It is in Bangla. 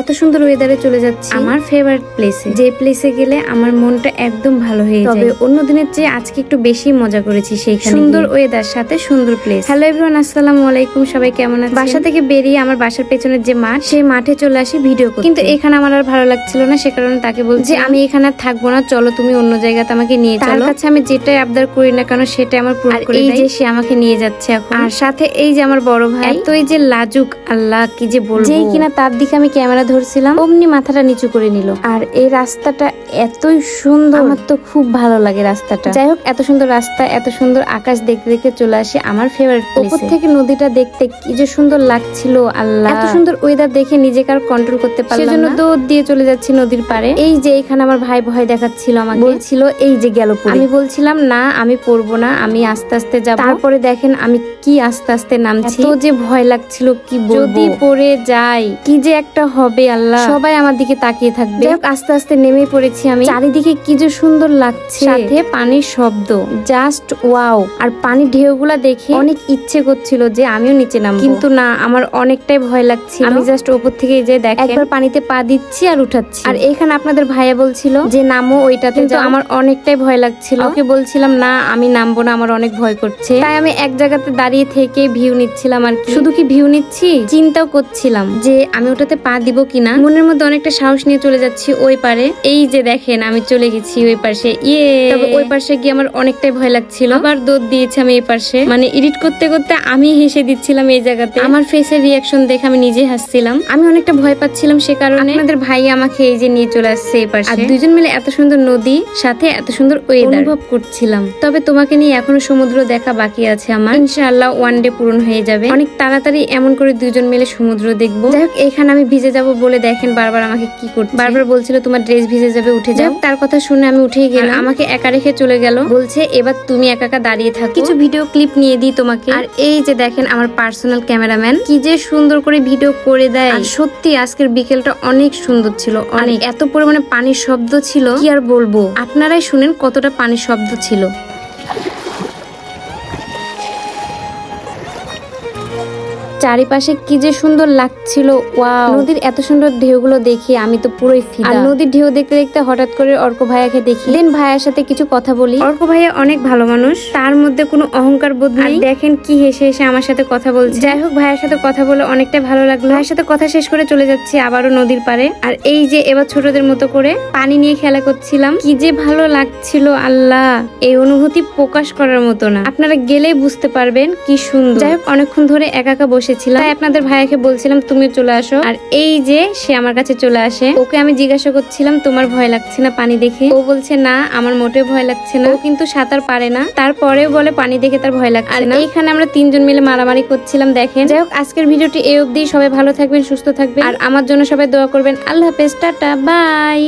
এত সুন্দর ওয়েদারে চলে যাচ্ছি। আমার ফেভারিট প্লেসে যে প্লেসে গেলে আমার মনটা একদম ভালো হয়ে যায়। তবে অন্য দিনের চেয়ে আজকে একটু বেশি মজা করেছি সেইখানে সুন্দর ওয়েদার সাথে সুন্দর প্লেস হ্যালো এভরিওয়ান আসসালামু আলাইকুম সবাই কেমন আছেন? বাসা থেকে বেরিয়ে আমার বাসার পেছনের যে মাঠ সেই মাঠে চলে আসি ভিডিও করতে। কিন্তু এখানে আমার আর ভালো লাগছিল না সে কারণে তাকে বলছি যে আমি এখানে আর থাকব না চলো তুমি অন্য জায়গাতে আমাকে নিয়ে চলো। তার কাছে আমি যেটাই আবদার করি না কেন সেটাই আমার পূরণ করে এই যে সে আমাকে নিয়ে যাচ্ছে এখন। আর সাথে এই যে আমার বড় ভাই তো এই যে লাজুক আল্লাহ কি যে বলব। যেই কিনা তার দিকে আমি ক্যামেরা ধরছিলাম অমনি মাথাটা নিচু করে নিল। আর এই রাস্তাটা এতই সুন্দর। আমার তো খুব ভালো লাগে রাস্তাটা। যাই হোক এত সুন্দর রাস্তা এত সুন্দর আকাশ দেখতে দেখতে চলে আসে আমার ফেভারিট উপর থেকে নদীটা দেখতে কি যে সুন্দর লাগছিল আল্লাহ। এত সুন্দর ওয়েদার দেখে নিজেকে আর কন্ট্রোল করতে পারলাম সেজন্য দৌড় দিয়ে চলে যাচ্ছি নদীর পারে এই যে এখানে আমার ভাই ভয় দেখাচ্ছিল আমাকে। বলছিল এই যে গেল আমি বলছিলাম না আমি পড়ব না আমি আস্তে আস্তে যাব। তারপরে দেখেন আমি কি আস্তে আস্তে নামছি। এত যে ভয় লাগছিল কি যদি পড়ে যাই কি যে একটা হবে। আল্লাহ। সবাই আমার দিকে তাকিয়ে থাকবে। আস্তে আস্তে নেমে পড়েছি আমি। চারিদিকে কি যে সুন্দর লাগছে। সাথে পানির শব্দ। Just wow. আর পানির ঢেউগুলা দেখে অনেক ইচ্ছে করছিল যে আমিও নিচে নামবো। কিন্তু না আমার অনেকটাই ভয় লাগছিল। আমি জাস্ট উপর থেকে যে দেখেন। একবার পানিতে পা দিচ্ছি আর উঠাচ্ছি। আর এখানে আপনাদের ভাইয়া বলছিল যে নামো ওইটাতে কিন্তু আমার অনেকটাই ভয় লাগছিল। ওকে বলছিলাম না আমি নামবো না আমার অনেক ভয় করছে। তাই আমি এক জায়গাতে দাঁড়িয়ে থেকে ভিউ নিচ্ছিলাম আর কি। শুধু কি ভিউ নিচ্ছি? চিন্তাও করছিলাম যে আমি ওটাতে পা দিব কিনা। মনের মধ্যে অনেকটা সাহস নিয়ে চলে যাচ্ছি ওই পারে। এই যে দেখেন, আমি চলে গেছি ওই পাশে। ইয়ে! ওই পাশে গিয়ে আমার অনেকটাই ভয় লাগছিল। আবার দৌড় দিয়েছি আমি এই পাশে। মানে এডিট করতে করতে আমি হেসে দিচ্ছিলাম এই জায়গাতে। আমার ফেসের রিয়াকশন দেখে আমি নিজে হাসছিলাম। আমি অনেকটা ভয় পাচ্ছিলাম সে কারণে। আপনাদের ভাই আমাকে এই যে নিয়ে চলে আসছে এই পাশে। আর দুজন মিলে এত সুন্দর নদী, সাথে এত সুন্দর ওয়েদার অনুভব করছিলাম। তবে তোমাকে নিয়ে এখনও সমুদ্র দেখা বাকি আছে আমার। ইনশাআল্লাহ ওয়ান ডে পূরণ হয়ে যাবে। অনেক তাড়াতাড়ি এমন করে দুজন মিলে সমুদ্র দেখব। যাই হোক, এখানে আমি ভিজে যাব বলে দেখেন বারবার আমাকে কি করতে বারবার বলছিল তোমার ড্রেস ভিজে যাবে উঠে যাও। তার কথা শুনে আমি উঠেই গেলাম। আমাকে একা রেখে চলে গেল। বলছে এবার তুমি একা একা দাঁড়িয়ে থাকো। কিছু ভিডিও ক্লিপ নিয়ে দিই তোমাকে। আর এই যে দেখেন আমার পার্সোনাল ক্যামেরাম্যান কি যে সুন্দর করে ভিডিও করে দেয়। আর সত্যি আজকের বিকেলটা অনেক সুন্দর ছিল। অনেক। এত পরিমাণে পানির শব্দ ছিল। কি আর বলব? আপনারাই শুনেন কতটা পানির শব্দ ছিল। চারিপাশে কি যে সুন্দর লাগছিল। ওয়াও নদীর এত সুন্দর ঢেউগুলো দেখে আমি তো পুরোই ফিদা। আর নদীর ঢেউ দেখতে দেখতে হঠাৎ করে অর্ক ভাইয়াকে দেখি। দেন ভাইয়ার সাথে কিছু কথা বলি। অর্ক ভাইয়া অনেক ভালো মানুষ তার মধ্যে কোনো অহংকার বোধ নেই। দেখেন কি হেসে হেসে আমার সাথে কথা বলছে। যাই হোক ভাইয়ের সাথে কথা বলে অনেকটা ভালো লাগল। ভাইয়ের সাথে কথা শেষ করে চলে যাচ্ছি আবারও নদীর পারে আর এই যে এবার ছোটদের মতো করে পানি নিয়ে খেলা করছিলাম কি যে ভালো লাগছিল আল্লাহ! এই অনুভূতি প্রকাশ করার মতো না। আপনারা গেলেই বুঝতে পারবেন কি সুন্দর। যাই হোক অনেকক্ষণ ধরে একা একা বসেছিলাম তাই আপনাদের ভাইয়াকে বলছিলাম তুমিও চলে আসো। আর এই যে সে আমার কাছে চলে আসে ওকে আমি জিজ্ঞাসা করছিলাম তোমার ভয় লাগছে না পানি দেখে? ও বলছে না আমার মোটেও ভয় লাগছে না। ও কিন্তু সাঁতার পারে না তারপরেও বলে পানি দেখে তার ভয় লাগছে না। এইখানে আমরা তিনজন মিলে মারামারি করছিলাম দেখেন। যাই হোক আজকের ভিডিওটি এই অবধি। সবাই ভালো থাকবেন সুস্থ থাকবেন। আর আমার জন্য সবাই দোয়া করবেন। আল্লাহ হাফেজ টাটা বাই।